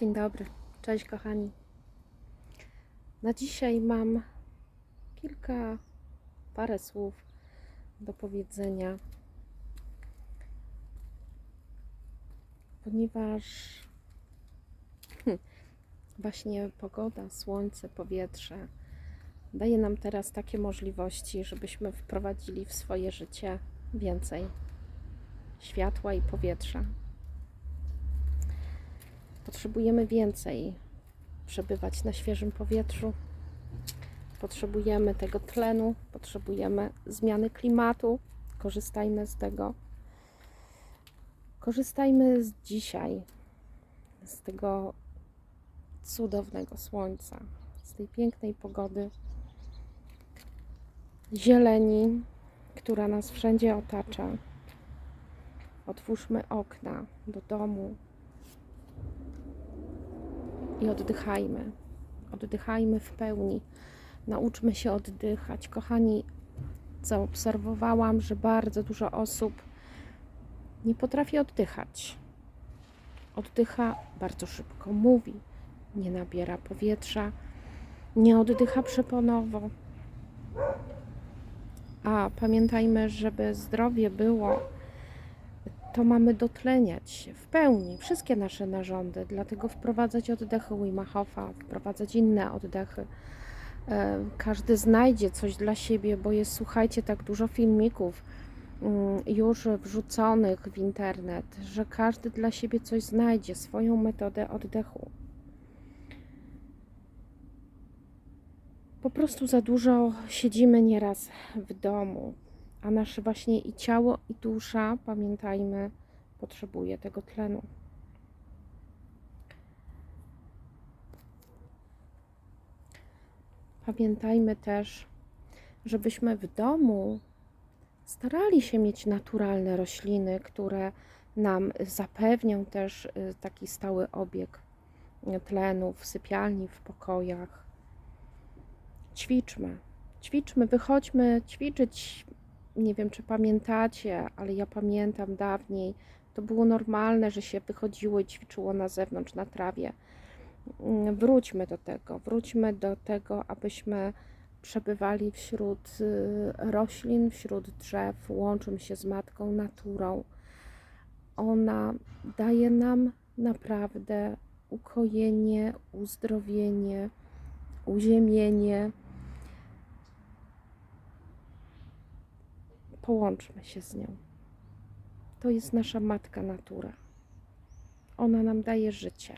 Dzień dobry, cześć kochani. Na dzisiaj mam kilka, parę słów do powiedzenia, ponieważ hm, właśnie pogoda, słońce, powietrze daje nam teraz takie możliwości, żebyśmy wprowadzili w swoje życie więcej światła i powietrza. Potrzebujemy więcej przebywać na świeżym powietrzu. Potrzebujemy tego tlenu, potrzebujemy zmiany klimatu. Korzystajmy z tego. Korzystajmy z dzisiaj, z tego cudownego słońca, z tej pięknej pogody, zieleni, która nas wszędzie otacza. Otwórzmy okna do domu, i oddychajmy. Oddychajmy w pełni. Nauczmy się oddychać. Kochani, zaobserwowałam, że bardzo dużo osób nie potrafi oddychać. Oddycha bardzo szybko, mówi, nie nabiera powietrza, nie oddycha przeponowo. A pamiętajmy, żeby zdrowie było to mamy dotleniać w pełni wszystkie nasze narządy, dlatego wprowadzać oddechy Wima Hofa, wprowadzać inne oddechy. E, Każdy znajdzie coś dla siebie, bo jest, słuchajcie, tak dużo filmików mm, już wrzuconych w internet, że każdy dla siebie coś znajdzie, swoją metodę oddechu. Po prostu za dużo siedzimy nieraz w domu, a nasze właśnie i ciało, i dusza, pamiętajmy, potrzebuje tego tlenu. Pamiętajmy też, żebyśmy w domu starali się mieć naturalne rośliny, które nam zapewnią też y, taki stały obieg tlenu w sypialni, w pokojach. Ćwiczmy, ćwiczmy, wychodźmy ćwiczyć nie wiem, czy pamiętacie, ale ja pamiętam dawniej, to było normalne, że się wychodziło i ćwiczyło na zewnątrz, na trawie. Mm, Wróćmy do tego, wróćmy do tego, abyśmy przebywali wśród y, roślin, wśród drzew, łączymy się z matką naturą. Ona daje nam naprawdę ukojenie, uzdrowienie, uziemienie. Połączmy się z nią. To jest nasza matka natura. Ona nam daje życie.